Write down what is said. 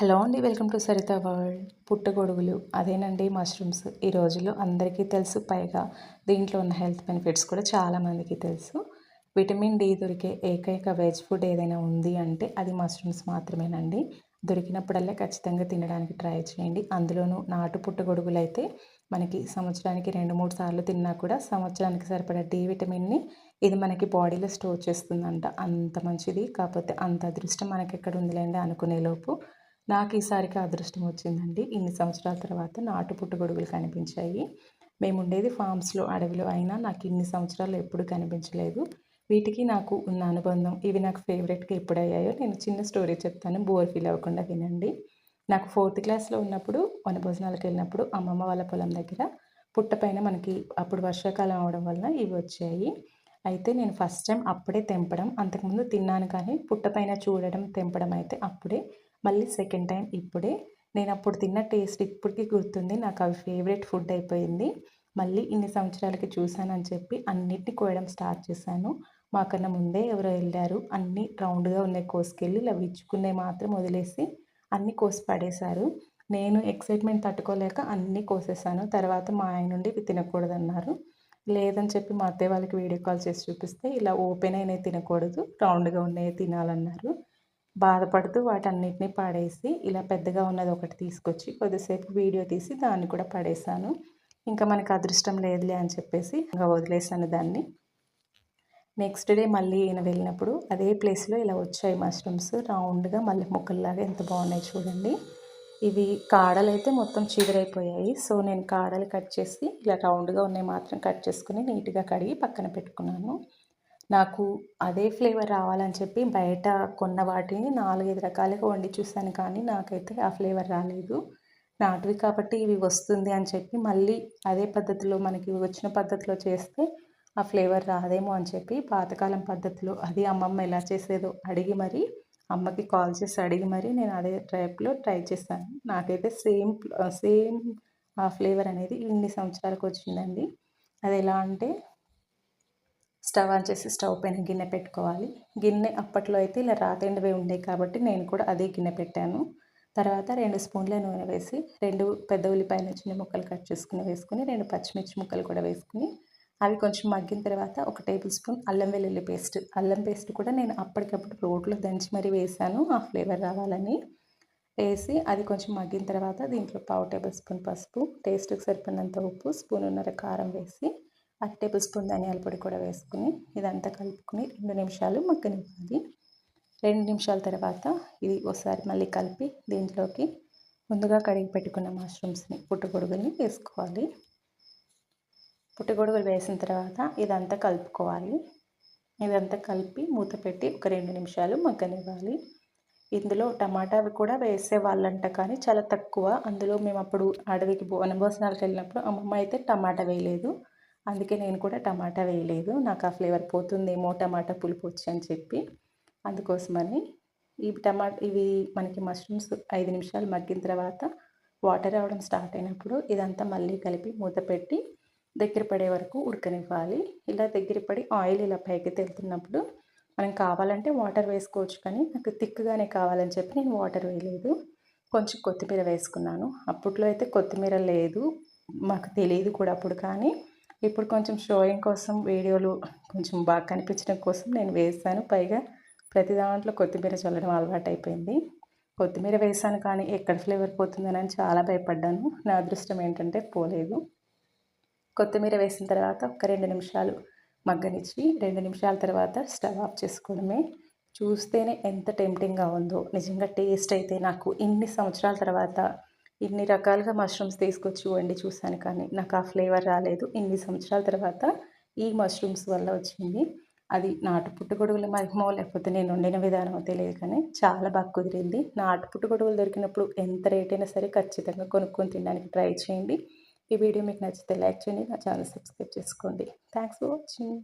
Hello అండి welcome to Saritha world. పుట్టగొడుగులు అదేనండి మష్రూమ్స్. ఈ రోజుల్లో అందరికీ తెలుసు పైగా దీంట్లో ఉన్న హెల్త్ బెనిఫిట్స్ కూడా చాలామందికి తెలుసు. విటమిన్ డి దొరికే ఏకైక వెజ్ ఫుడ్ ఏదైనా ఉంది అంటే అది మష్రూమ్స్ మాత్రమేనండి. దొరికినప్పుడల్లా ఖచ్చితంగా తినడానికి ట్రై చేయండి. అందులోనూ నాటు పుట్టగొడుగులు అయితే మనకి సంవత్సరానికి రెండు మూడు సార్లు తిన్నా కూడా సంవత్సరానికి సరిపడా డి విటమిన్ని ఇది మనకి బాడీలో స్టోర్ చేస్తుందంట. అంత మంచిది కాకపోతే అంత అదృష్టం మనకి ఎక్కడ ఉందిలేండి అనుకునే లోపు నాకు ఈసారికి అదృష్టం వచ్చిందండి. ఇన్ని సంవత్సరాల తర్వాత నాటు పుట్టగొడుగులు కనిపించాయి. మేము ఉండేది ఫామ్స్లో అడవిలో అయినా నాకు ఇన్ని సంవత్సరాలు ఎప్పుడు కనిపించలేదు. వీటికి నాకు ఉన్న అనుబంధం ఇవి నాకు ఫేవరెట్గా ఎప్పుడయ్యాయో నేను చిన్న స్టోరీ చెప్తాను. బోర్ ఫీల్ అవ్వకుండా వినండి. నాకు ఫోర్త్ క్లాస్లో ఉన్నప్పుడు వనభోజనాలకు వెళ్ళినప్పుడు అమ్మమ్మ వాళ్ళ పొలం దగ్గర పుట్టపైన మనకి అప్పుడు వర్షాకాలం అవడం వల్ల ఇవి వచ్చాయి. అయితే నేను ఫస్ట్ టైం అప్పుడే తెంపడం అంతకుముందు తిన్నాను కానీ పుట్టపైన చూడడం తెంపడం అయితే అప్పుడే మళ్ళీ సెకండ్ టైం ఇప్పుడే. నేను అప్పుడు తిన్న టేస్ట్ ఇప్పటికీ గుర్తుంది. నాకు అవి ఫేవరెట్ ఫుడ్ అయిపోయింది. మళ్ళీ ఇన్ని సంవత్సరాలకి చూశానని చెప్పి అన్నిటిని కోయడం స్టార్ట్ చేశాను. మాకన్నా ముందే ఎవరో వెళ్ళారు. అన్నీ రౌండ్గా ఉన్నాయి. కోసుకెళ్ళి ఇలా విచ్చుకునే మాత్రం వదిలేసి అన్నీ కోసి పడేశారు. నేను ఎక్సైట్మెంట్ తట్టుకోలేక అన్నీ కోసేసాను తర్వాత మా ఆయన నుండి ఇవి తినకూడదన్నారు. లేదని చెప్పి మా అత్తయ్య వాళ్ళకి వీడియో కాల్ చేసి చూపిస్తే ఇలా ఓపెన్ అయినవి తినకూడదు. రౌండ్గా ఉన్నవి తినాలన్నారు. బాధపడుతూ వాటన్నిటిని పడేసి ఇలా పెద్దగా ఉన్నది ఒకటి తీసుకొచ్చి కొద్దిసేపు వీడియో తీసి దాన్ని కూడా పడేసాను. ఇంకా మనకు అదృష్టం లేదులే అని చెప్పేసి ఇంకా వదిలేసాను దాన్ని. నెక్స్ట్ డే మళ్ళీ ఈయన వెళ్ళినప్పుడు అదే ప్లేస్లో ఇలా వచ్చాయి మష్రూమ్స్. రౌండ్గా మళ్ళీ ముక్కల్లాగా ఎంత బాగున్నాయి చూడండి. ఇవి కాడలు అయితే మొత్తం చిగురైపోయాయి సో నేను కాడలు కట్ చేసి ఇలా రౌండ్గా ఉన్నాయి మాత్రం కట్ చేసుకుని నీట్గా కడిగి పక్కన పెట్టుకున్నాను. నాకు అదే ఫ్లేవర్ రావాలని చెప్పి బయట కొన్న వాటిని నాలుగైదు రకాలుగా వండి చూశాను కానీ నాకైతే ఆ ఫ్లేవర్ రాలేదు. నాటువి కాబట్టి ఇవి వస్తుంది అని చెప్పి మళ్ళీ అదే పద్ధతిలో మనకి వచ్చిన పద్ధతిలో చేస్తే ఆ ఫ్లేవర్ రాదేమో అని చెప్పి పాతకాలం పద్ధతిలో అది అమ్మమ్మ ఎలా చేసేదో అడిగి మరి అమ్మకి కాల్ చేసి అడిగి మరి నేను అదే టైప్లో ట్రై చేశాను. నాకైతే సేమ్ సేమ్ ఆ ఫ్లేవర్ అనేది ఇన్ని సంవత్సరాలకు వచ్చిందండి. అది ఎలా అంటే స్టవ్ ఆన్ చేసి స్టవ్ పైన గిన్నె పెట్టుకోవాలి. గిన్నె అప్పట్లో అయితే ఇలా రాతెండవే ఉండేవి కాబట్టి నేను కూడా అదే గిన్నె పెట్టాను. తర్వాత రెండు స్పూన్ల నూనె వేసి రెండు పెద్ద ఉల్లిపాయలు చిన్న ముక్కలు కట్ చేసుకుని వేసుకుని రెండు పచ్చిమిర్చి ముక్కలు కూడా వేసుకుని అవి కొంచెం మగ్గిన తర్వాత ఒక టేబుల్ స్పూన్ అల్లం వెల్లుల్లి పేస్ట్. అల్లం పేస్ట్ కూడా నేను అప్పటికప్పుడు రోట్లో దంచి మరీ వేసాను ఆ ఫ్లేవర్ రావాలని. వేసి అది కొంచెం మగ్గిన తర్వాత దీంట్లో పావు టేబుల్ స్పూన్ పసుపు టేస్ట్కి సరిపడినంత ఉప్పు స్పూన్ ఉన్నర కారం వేసి అర టేబుల్ స్పూన్ ధనియాల పొడి కూడా వేసుకుని ఇదంతా కలుపుకుని రెండు నిమిషాలు మగ్గనివ్వాలి. రెండు నిమిషాల తర్వాత ఇది ఒకసారి మళ్ళీ కలిపి దీంట్లోకి ముందుగా కడిగి పెట్టుకున్న మష్రూమ్స్ని పుట్టగొడుగుల్ని వేసుకోవాలి. పుట్టగొడుగులు వేసిన తర్వాత ఇదంతా కలుపుకోవాలి. ఇదంతా కలిపి మూత పెట్టి ఒక రెండు నిమిషాలు మగ్గనివ్వాలి. ఇందులో టమాటా కూడా వేసే వాళ్ళంట కానీ చాలా తక్కువ. అందులో మేము అప్పుడు అడవికి వనభోజనాలకు వెళ్ళినప్పుడు అమ్మమ్మ అయితే టమాటా వేయలేదు. అందుకే నేను కూడా టమాటా వేయలేదు. నాకు ఆ ఫ్లేవర్ పోతుందేమో టమాటా పులుపు వచ్చి అని చెప్పి. అందుకోసమని ఈ టమాటా ఇవి మనకి మష్రూమ్స్ ఐదు నిమిషాలు మగ్గిన తర్వాత వాటర్ రావడం స్టార్ట్ అయినప్పుడు ఇదంతా మళ్ళీ కలిపి మూత పెట్టి దగ్గర పడే వరకు ఉడకనివ్వాలి. ఇలా దగ్గర పడి ఆయిల్ ఇలా పైకి తెలుతున్నప్పుడు మనం కావాలంటే వాటర్ వేసుకోవచ్చు కానీ నాకు తిక్కుగానే కావాలని చెప్పి నేను వాటర్ వేయలేదు. కొంచెం కొత్తిమీర వేసుకున్నాను. అప్పట్లో అయితే కొత్తిమీర లేదు. మాకు తెలియదు కూడా అప్పుడు కానీ ఇప్పుడు కొంచెం షోయింగ్ కోసం వీడియోలు కొంచెం బాగా కనిపించడం కోసం నేను వేసాను పైగా ప్రతి దాంట్లో కొత్తిమీర చల్లడం అలవాటు అయిపోయింది కొత్తిమీర వేసాను కానీ ఎక్కడ ఫ్లేవర్ పోతుందని చాలా భయపడ్డాను. నా అదృష్టం ఏంటంటే పోలేదు. కొత్తిమీర వేసిన తర్వాత ఒక రెండు నిమిషాలు మగ్గనిచ్చి రెండు నిమిషాల తర్వాత స్టవ్ ఆఫ్ చేసుకోవడమే. చూస్తేనే ఎంత టెంప్టింగ్గా ఉందో. నిజంగా టేస్ట్ అయితే నాకు ఇన్ని సంవత్సరాల తర్వాత ఇన్ని రకాలుగా మష్రూమ్స్ తీసుకొచ్చి వండి చూశాను కానీ నాకు ఆ ఫ్లేవర్ రాలేదు. ఇన్ని సంవత్సరాల తర్వాత ఈ మష్రూమ్స్ వల్ల వచ్చింది. అది నాటు పుట్టుగొడుగుల మహిమో లేకపోతే నేను వండిన విధానమో తెలియదు కానీ చాలా బాగా కుదిరింది. నాటు పుట్టుగొడుగులు దొరికినప్పుడు ఎంత రేట్ అయినా సరే ఖచ్చితంగా కొనుక్కొని తినడానికి ట్రై చేయండి. ఈ వీడియో మీకు నచ్చితే లైక్ చేయండి నా ఛానల్ సబ్స్క్రైబ్ చేసుకోండి. Thanks for watching